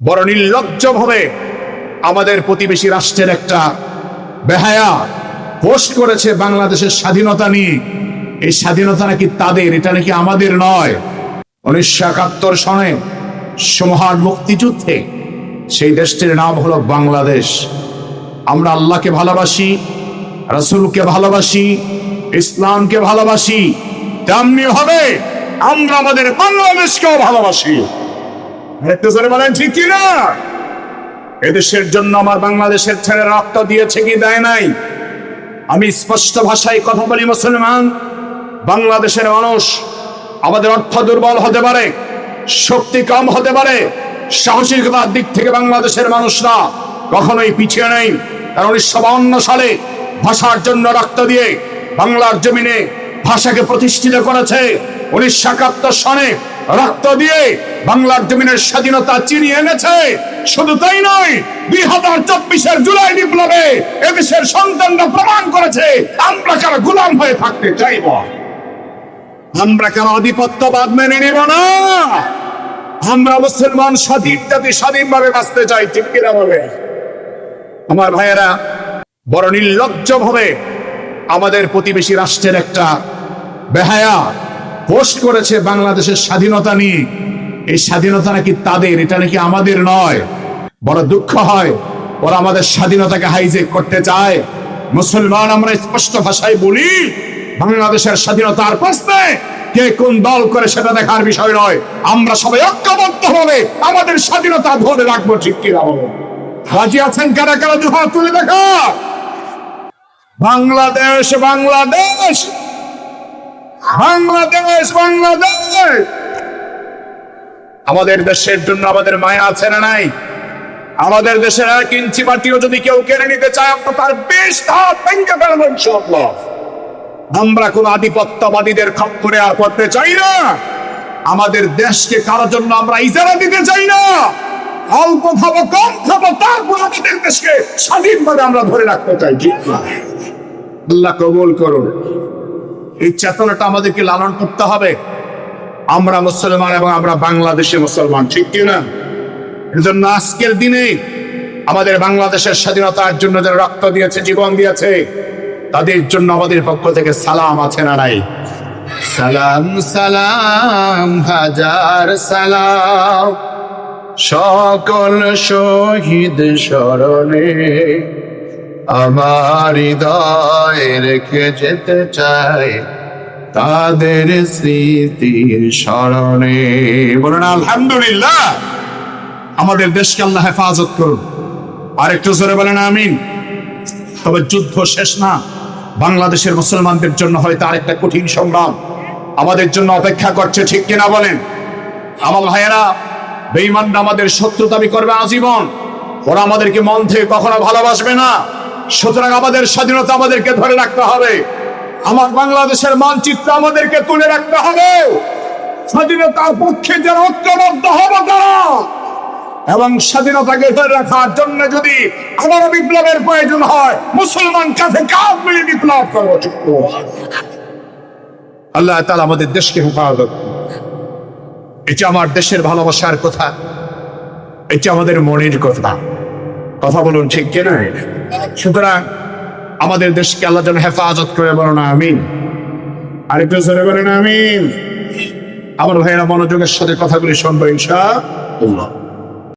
বড় নির্লজ্জ ভাবে আমাদের প্রতিবেশী রাষ্ট্রের একটা বেহায়া পোস্ট করেছে বাংলাদেশের স্বাধীনতা নিয়ে। এই স্বাধীনতা নাকি তাদের, এটা নাকি আমাদের নয়। উনিশশো একাত্তর সনে সমহান মুক্তিযুদ্ধে সেই দেশটির নাম হলো বাংলাদেশ। আমরা আল্লাহকে ভালোবাসি, রসুলকে ভালোবাসি, ইসলামকে ভালোবাসি, তেমনি হবে আমরা আমাদের বাংলাদেশকেও ভালোবাসি। একটু জোরে বলেন ঠিক এদেশের জন্য আমার বাংলাদেশের ছেলে রক্ত দিয়েছে কি দেয় নাই? আমি স্পষ্ট ভাষায় কথা বলি, মুসলমান। বাংলাদেশের মানুষ আমাদের অর্থ দুর্বল হতে পারে, শক্তি কম হতে পারে। সাহসিকতার দিক থেকে বাংলাদেশের মানুষরা কখনোই পিছিয়ে নেই। কারণ উনিশশো সালে ভাষার জন্য রক্ত দিয়ে বাংলার জমিনে ভাষাকে প্রতিষ্ঠিত করেছে। উনিশশো একাত্তর সনে রক্ত দিয়ে বাংলার জমিনের স্বাধীনতা চিনিয়ে এনেছে। শুধু তাই নয়, দুই হাজার চব্বিশের জুলাই বিপ্লবে এদেশের সন্তানরা প্রমাণ করেছে, আমরা কারা গুলাম হয়ে থাকতে চাইব। আমরা কেন আধিপত্যবাদ মেনে নেব না। আমরা মুসলমান স্বাধীন জাতি স্বাধীনভাবে বাঁচতে চাই, ঠিক কিনা বলে? আমার ভাইয়েরা, বড় নির্লজ্জ ভাবে আমাদের প্রতিবেশী রাষ্ট্রের একটা বেহায়া পোস্ট করেছে বাংলাদেশের স্বাধীনতা নিয়ে। এই স্বাধীনতা নাকি তাদের, এটা নাকি আমাদের নয়। বড় দুঃখ হয়, ওরা আমাদের স্বাধীনতাকে হাইজেক করতে চায়। মুসলমান আমরা স্পষ্ট ভাষায় বলি, বাংলাদেশের স্বাধীনতার প্রশ্নে কে কোন দল করে সেটা দেখার বিষয় নয়। আমরা সবাই ঐক্যবদ্ধ হবে আমাদের স্বাধীনতা ধরে রাখব, ঠিক কিনা বলো? রাজি আছেন কারা কারা? দুহাত তুলে দেখা। বাংলাদেশ বাংলাদেশ! বাংলাদেশ বাংলাদেশ! আমাদের দেশের জন্য আমাদের মায়া আছে না নাই? আমাদের দেশের এক ইঞ্চি মাটিও যদি কেউ কেড়ে নিতে চায়, আমরা তার বেশ ধাপ ভেঙে আমরা কোন আধিপত্যবাদীদের খপ্পরে আর করতে চাই না। আমাদের দেশকে কারোর জন্য আমরা ইজারা দিতে চাই না। অল্প খাব, কম খাব, তারপর আমাদের দেশকে স্বাধীনভাবে আমরা ধরে রাখতে চাই, ঠিক না? আল্লাহ কবুল করুন। এই চেতনাটা আমাদেরকে লালন করতে হবে। আমরা মুসলমান এবং আমরা বাংলাদেশে মুসলমান, ঠিক কি না এর জন্য আজকের দিনে আমাদের বাংলাদেশের স্বাধীনতার জন্য যারা রক্ত দিয়েছে, জীবন দিয়েছে, তাদের জন্য আমাদের পক্ষ থেকে সালাম আছে না নাই? সালাম সালাম, হাজার সালাম। সকল শহীদ স্মরণে আমার হৃদয় রেখে যেতে চাই তাদের স্মৃতির স্মরণে। বলেন, আলহামদুলিল্লাহ। আমাদের দেশকে আল্লাহ হেফাজত করুন। আর একটু জোরে বলেন, আমিন। তবে যুদ্ধ শেষ না। বাংলাদেশের মুসলমানদের জন্য হয়তো আরেকটা কঠিন সংগ্রাম। আমাদের জন্য অপেক্ষা করছে, ঠিক কিনা বলেন? আমার ভাইয়েরা, বেঈমানরা আমাদের শত্রু দাবি করবে আজীবন। ওরা আমাদেরকে মন থেকে কখনো ভালোবাসবে না। সুতরাং আমাদের স্বাধীনতা আমাদেরকে ধরে রাখতে হবে। আমার বাংলাদেশের মানচিত্র আমাদেরকে তুলে রাখতে হবে। স্বাধীনতার পক্ষে যারা ঐক্যবদ্ধ হবে তারা। এবং স্বাধীনতাকে ধরে রাখার জন্য যদি আমার বিপ্লবের প্রয়োজন হয়, মুসলমান কাছে কাজ মিলে বিপ্লব করব আল্লাহ তালা আমাদের দেশকে হেফাজত এটা আমার দেশের ভালোবাসার কথা। এটা আমাদের মনের কথা। কথা বলুন, ঠিক কিনা সুতরাং আমাদের দেশকে আল্লাহ যেন হেফাজত করে বলো না আমিন। আরেকটু জোরে বলেন, আমিন। আমার ভাইয়েরা মনোযোগের সাথে কথাগুলি শুনব ইনশা